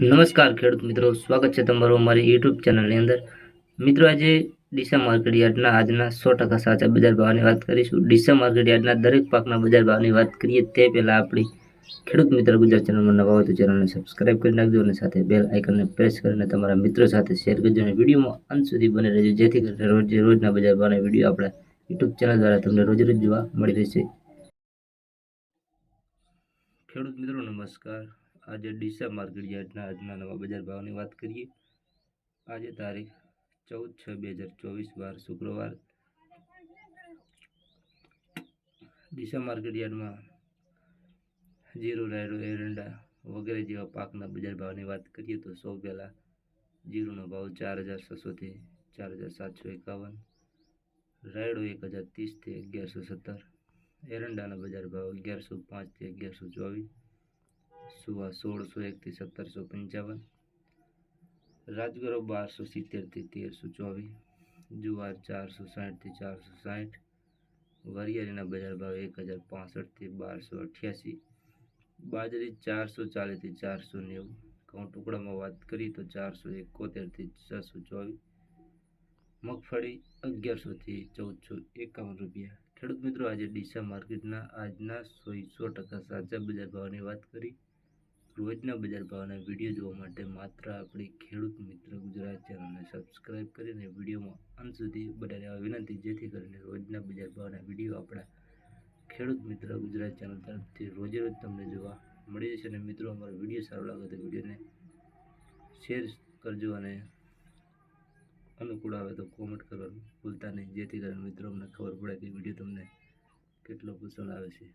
નમસ્કાર ખેડૂત મિત્રો, સ્વાગત છે તમારું અમારી યુટ્યુબ ચેનલની અંદર. મિત્રો, આજે ડીસા માર્કેટ યાર્ડના આજના સો ટકા સાચા બજાર ભાવની વાત કરીશું. ડીસા માર્કેટ યાર્ડના દરેક પાકના બજાર ભાવની વાત કરીએ તે પહેલાં આપણી ખેડૂત મિત્ર ગુજરાત ચેનલમાં નવા હોય તો ચેનલને સબસ્ક્રાઇબ કરી નાખજો અને સાથે બેલ આઇકનને પ્રેસ કરીને તમારા મિત્રો સાથે શેર કરજો અને વિડીયોમાં અંત સુધી બને રહેજો, જેથી કરીને રોજ રોજના બજાર ભાવના વીડિયો આપણા યુટ્યુબ ચેનલ દ્વારા તમને રોજ રોજ જોવા મળી રહેશે. ખેડૂત મિત્રો, નમસ્કાર. આજે ડીસા માર્કેટ યાર્ડના આજના નવા બજાર ભાવની વાત કરીએ. આજે તારીખ ચૌદ છ બે હજાર ચોવીસ, વાર શુક્રવાર. ડીસા માર્કેટ યાર્ડમાં જીરો, રાયડો, એરંડા વગેરે જેવા પાકના બજાર ભાવની વાત કરીએ તો સૌ પહેલાં જીરુનો ભાવ ચાર હજાર છસોથી ચાર હજાર સાતસો એકાવન, રાયડો એક હજાર ત્રીસથી અગિયારસો સત્તર, એરંડાના બજાર ભાવ અગિયારસો પાંચથી અગિયારસો ચોવીસ સોળસો એકથી સત્તરસો પંચાવન રાજગરો બારસો સિત્તેરથી તેરસો ચોવીસ, જુવાર ચારસો સાઠથી ચારસો સાઠ, વરિયાળીના બજાર ભાવ એક હજાર પાસઠથી બારસો અઠ્યાસી, બાજરી ચારસો ચાલીસથી ચારસો નેવું, ઘઉં ટુકડામાં વાત કરીએ તો ચારસો એકોતેરથી છસો ચોવીસ, મગફળી અગિયારસોથી ચૌદસો એકાવન રૂપિયા. ખેડૂત મિત્રો, આજે ડીસા માર્કેટના આજના સો સો ટકા સાચા બજાર ભાવની વાત કરી. રોજના બજાર ભાવના વીડિયો જોવા માટે માત્ર આપણી ખેડૂત મિત્ર ગુજરાત ચેનલને સબસ્ક્રાઈબ કરીને વિડીયોમાં અંત સુધી બધાને વિનંતી, જેથી કરીને રોજના બજાર ભાવના વીડિયો આપણા ખેડૂત મિત્ર ગુજરાત ચેનલ તરફથી રોજે રોજ તમને જોવા મળી જશે અને મિત્રો, અમારો વીડિયો સારો લાગે તો વિડીયોને શેર કરજો અને અનુકૂળ આવે તો કોમેન્ટ કરવાનું ભૂલતા નહીં. જેથી કરીને મિત્રો, અમને ખબર પડે કે વીડિયો તમને કેટલો પસંદ આવે છે.